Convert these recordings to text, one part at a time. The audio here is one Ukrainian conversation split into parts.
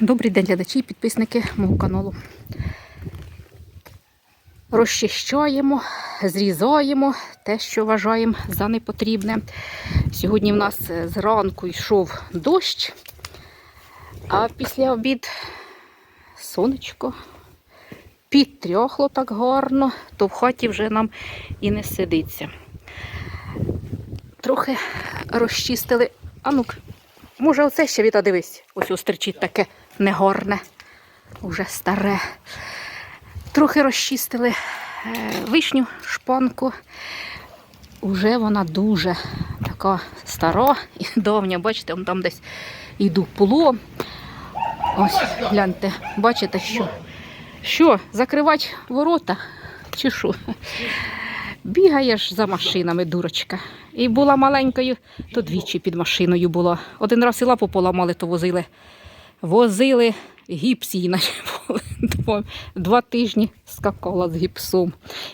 Добрий день, глядачі і підписники мого каналу. Розчищаємо, зрізаємо те, що вважаємо за непотрібне. Сьогодні в нас е, зранку йшов дощ, а після обід сонечко підтрьохло так гарно, то в хаті вже нам і не сидиться. Трохи розчистили. А ну, може, оце ще Віта, дивись, ось остричить таке негарне, уже старе. Трохи розчистили е, вишню шпанку. Уже вона дуже така стара і давня. Бачите, он там десь йду поло. Ось, гляньте, бачите, що? Що, закривати ворота? Чи що? Бігаєш за машинами, дурочка. І була маленькою, то двічі під машиною була. Один раз і лапу поламали, то возили. Возили гіпс її наче. Два, два тижні скакала з гіпсом.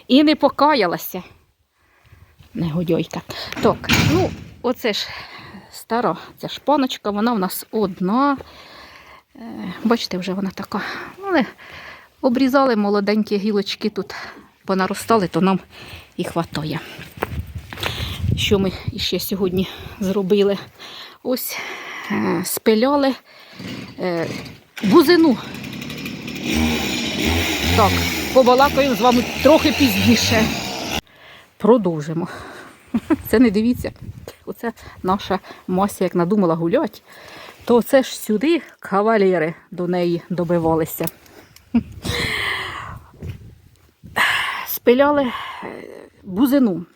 І не покаялася. Негодьойка. Так, ну, оце ж стара ця шпаночка, вона в нас одна. Е, Бачите, вже вона така. Але обрізали молоденькі гілочки тут, понаростали, то нам і хватає. Що ми ще сьогодні зробили? Ось е, спиляли бузину. Так, побалакаю з вами трохи пізніше. Продовжимо. Це не дивіться. Оце наша Мася, як надумала гулять, то це ж сюди кавалери до неї добивалися. Спиляли е, бузину,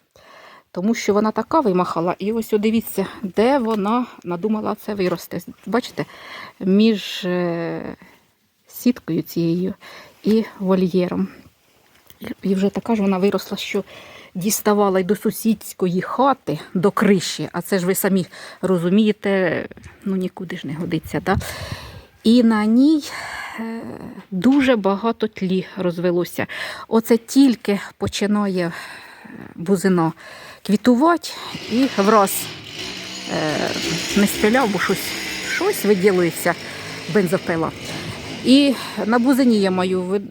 тому що вона така вимахала. І ось дивіться, де вона надумала це вирости. Бачите, між е, сіткою цією і вольєром. І вже така ж вона виросла, що діставала й до сусідської хати, до криші, а це ж ви самі розумієте, ну нікуди ж не годиться. Да? І на ній е, дуже багато тлі розвелося. Оце тільки починає е, бузина квітувати і враз е, не стріляв, бо щось, щось виділується бензопила. І на бузині я маю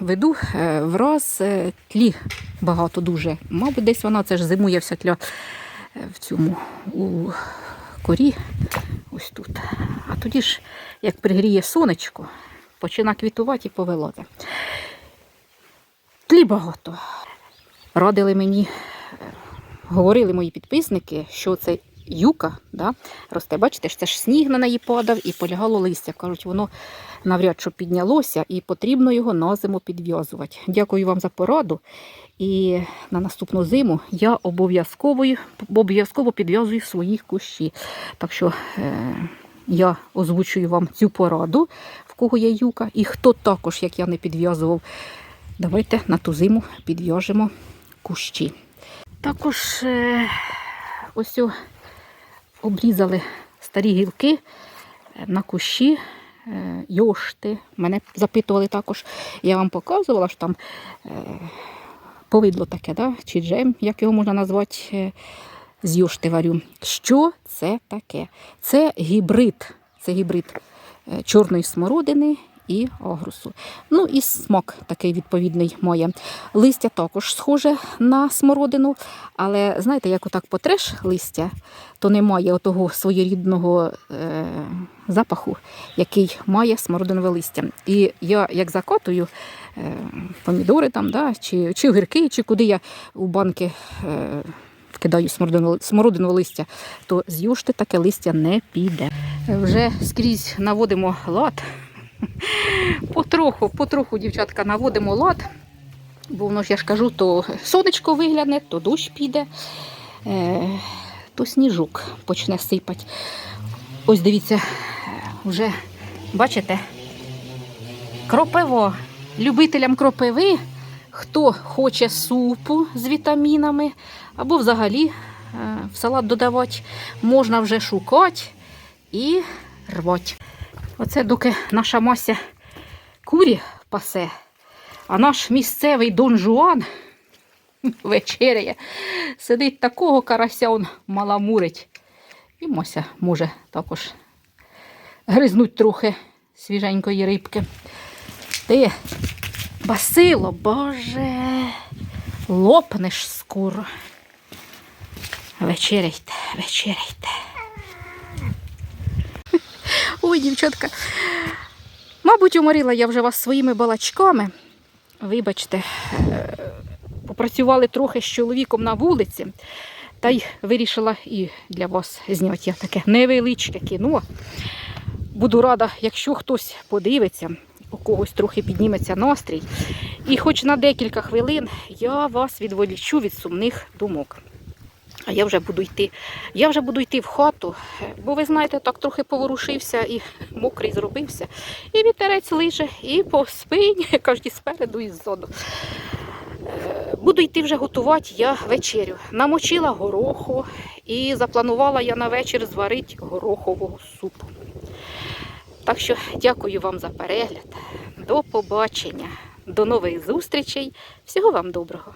виду е, враз е, тлі багато дуже. Мабуть, десь вона це ж зимує вся тля в цьому у корі. Ось тут. А тоді ж, як пригріє сонечко, почина квітувати і повелоти. Тлі багато. Радили мені, говорили мої підписники, що це юка да, росте. Бачите, це ж сніг на неї падав і полягало листя. Кажуть, воно навряд чи піднялося і потрібно його на зиму підв'язувати. Дякую вам за пораду. І на наступну зиму я обов'язково обов'язково підв'язую свої кущі. Так що е, я озвучую вам цю пораду, в кого є юка, і хто також, як я не підв'язував, давайте на ту зиму підв'яжемо кущі. Також е, ось обрізали старі гілки е, на кущі. е, Йошти. Мене запитували також. Я вам показувала, що там повидло таке, да? чи джем, як його можна назвати, з йошти варю. Що це таке? Це гібрид. Це гібрид чорної смородини і агрусу. Ну і смак такий відповідний має. Листя також схоже на смородину, але знаєте, як отак потреш листя, то немає отого своєрідного е, запаху, який має смородинове листя. І я як закотую е, помідори там, да, чи, чи огірки, чи куди я у банки. Е, Кидаю смородинове листя, то з юшти таке листя не піде. Вже скрізь наводимо лад. Потроху, потроху, дівчатка, наводимо лад, бо воно ж я ж кажу, то сонечко вигляне, то дощ піде, е, то сніжок почне сипати. Ось дивіться, вже бачите, кропиво. Любителям кропиви, хто хоче супу з вітамінами, або взагалі е, в салат додавати, можна вже шукати і рвати. Оце доки наша Мася курі пасе, а наш місцевий Дон Жуан вечеряє. Сидить такого карася, он маламурить. І Мася може також гризнуть трохи свіженької рибки. Ти, Басило, боже, лопнеш скоро. Вечеряйте, вечеряйте. Ой, дівчатка. Мабуть, уморила я вже вас своїми балачками. Вибачте, е, попрацювали трохи з чоловіком на вулиці, та й вирішила і для вас зняти я таке невеличке кіно. Буду рада, якщо хтось подивиться, у когось трохи підніметься настрій. І хоч на декілька хвилин я вас відволічу від сумних думок. А я вже буду йти. Я вже буду йти в хату, бо ви знаєте, так трохи поворушився і мокрий зробився. І вітерець лиже, і по спині, кажуть, і спереду, і ззаду. Е, Буду йти вже готувати я вечерю. Намочила гороху і запланувала я на вечір зварити горохового супу. Так що дякую вам за перегляд. До побачення, до нових зустрічей. Всього вам доброго.